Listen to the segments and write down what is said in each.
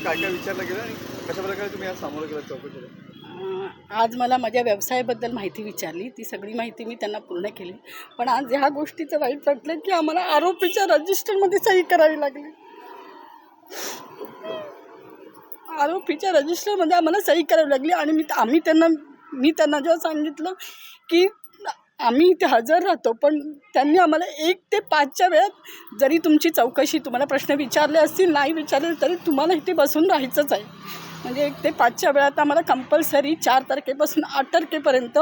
नेमकं काय काय विचारलं गेलं आणि कशा प्रकारे तुम्ही आज सामोरं गेलात चौकशीला आज मला माझ्या व्यवसायाबद्दल माहिती विचारली. ती सगळी माहिती मी त्यांना पूर्ण केली. पण आज ह्या गोष्टीचं वाईट वाटलं की आम्हाला आरोपीच्या रजिस्टरमध्ये सही करावी लागली. आरोपीच्या रजिस्टरमध्ये आम्हाला सही करावी लागली आणि मी आम्ही त्यांना मी त्यांना जेव्हा सांगितलं की आम्ही इथे हजर राहतो पण त्यांनी आम्हाला एक ते पाचच्या वेळात जरी तुमची चौकशी तुम्हाला प्रश्न विचारले असतील नाही विचारले तरी तुम्हाला इथे बसून राहायचंच आहे. म्हणजे एक ते पाचच्या वेळात आम्हाला कंपल्सरी चार तारखेपासून आठ तारखेपर्यंत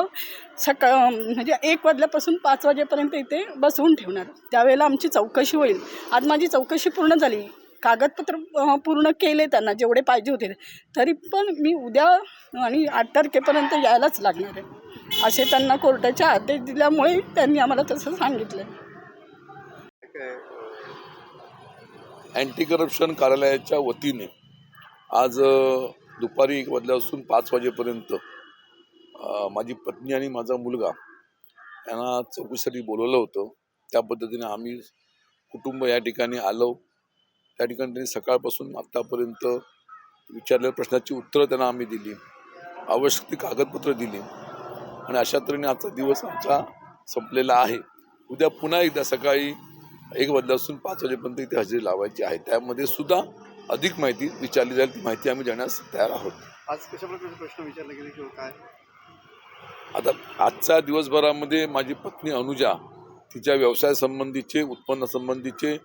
सकाळ म्हणजे एक वाजल्यापासून पाच वाजेपर्यंत इथे बसवून ठेवणार. त्यावेळेला आमची चौकशी होईल. आज माझी चौकशी पूर्ण झाली. कागदपत्र पूर्ण केले त्यांना जेवढे पाहिजे होते. तरी पण मी उद्या आणि आठ तारखेपर्यंत यायलाच लागणार आहे. असे त्यांना कोर्टाचे आदेश दिल्यामुळे त्यांनी आम्हाला तसं सांगितलं. अँटी करप्शन कार्यालयाच्या वतीने आज दुपारी एक वाजल्यापासून पाच वाजेपर्यंत माझी पत्नी आणि माझा मुलगा यांना चौकशीसाठी बोलवलं होतं. त्या पद्धतीने आम्ही कुटुंब या ठिकाणी आलो. त्या ठिकाणी त्यांनी सकाळपासून आत्तापर्यंत विचारलेल्या प्रश्नाची उत्तरं त्यांना आम्ही दिली. आवश्यक ती कागदपत्रं दिली. आणि अशा तऱ्हेने आजचा दिवस आमचा संपलेला आहे. उद्या पुन्हा एकदा सकाळी एक वाजल्यापासून पाच वाजेपर्यंत इथे हजेरी लावायची आहे. त्यामध्ये सुद्धा अधिक माहिती विचारली जाईल. ती माहिती आम्ही देण्यास तयार आहोत. आज कशा प्रकारचे प्रश्न विचारले गेले किंवा काय? आता आजच्या दिवसभरामध्ये माझी पत्नी अनुजा तिच्या व्यवसायासंबंधीचे उत्पन्नासंबंधीचे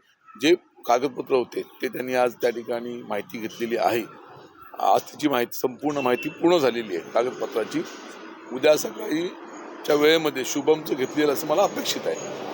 जे कागदपत्र होते ते त्यांनी आज त्या ठिकाणी माहिती घेतलेली आहे. आज तिची माहिती संपूर्ण माहिती पूर्ण झालेली आहे. कागदपत्राची. उद्या सकाळीच्या वेळेमध्ये शुभमचं घेतलेलं असं मला अपेक्षित आहे.